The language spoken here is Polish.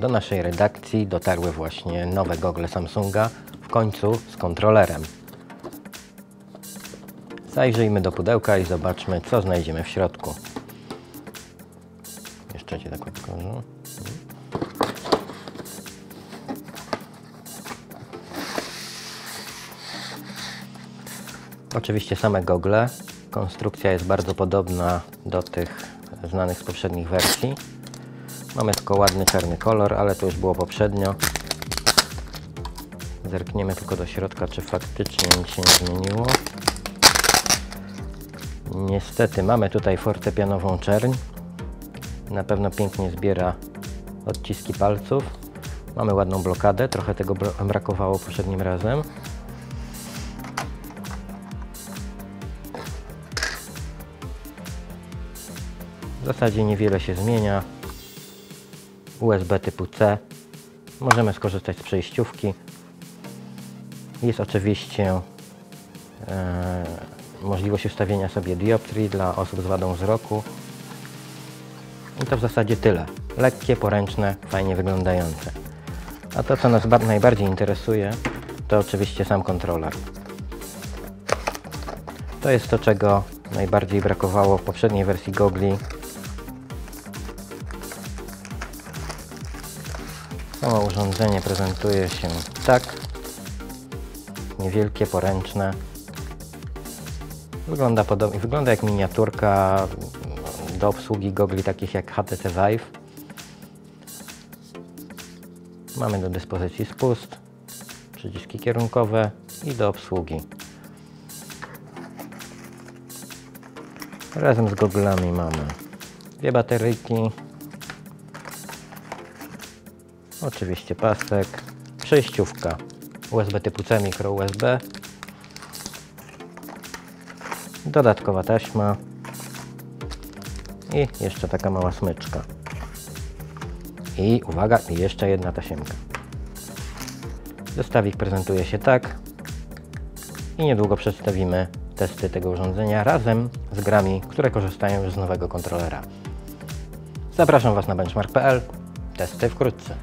Do naszej redakcji dotarły właśnie nowe gogle Samsunga, w końcu z kontrolerem. Zajrzyjmy do pudełka i zobaczmy, co znajdziemy w środku. Jeszcze Cię tak odkorzę. Oczywiście same gogle. Konstrukcja jest bardzo podobna do tych znanych z poprzednich wersji. Mamy tylko ładny czarny kolor, ale to już było poprzednio. Zerkniemy tylko do środka, czy faktycznie nic się nie zmieniło. Niestety mamy tutaj fortepianową czerń. Na pewno pięknie zbiera odciski palców. Mamy ładną blokadę, trochę tego brakowało poprzednim razem. W zasadzie niewiele się zmienia. USB typu C. Możemy skorzystać z przejściówki. Jest oczywiście e, możliwość ustawienia sobie dioptrii dla osób z wadą wzroku. I to w zasadzie tyle. Lekkie, poręczne, fajnie wyglądające. A to, co nas najbardziej interesuje, to oczywiście sam kontroler. To jest to, czego najbardziej brakowało w poprzedniej wersji gogli. Samo urządzenie prezentuje się tak. Niewielkie, poręczne. Wygląda podobnie, wygląda jak miniaturka do obsługi gogli takich jak HTC Vive. Mamy do dyspozycji spust, przyciski kierunkowe i do obsługi. Razem z goglami mamy dwie bateryjki, oczywiście pasek, przejściówka USB typu C, mikro USB, dodatkowa taśma i jeszcze taka mała smyczka. I uwaga, jeszcze jedna tasiemka. Zestawik prezentuje się tak i niedługo przedstawimy testy tego urządzenia razem z grami, które korzystają już z nowego kontrolera. Zapraszam Was na benchmark.pl. Testy wkrótce.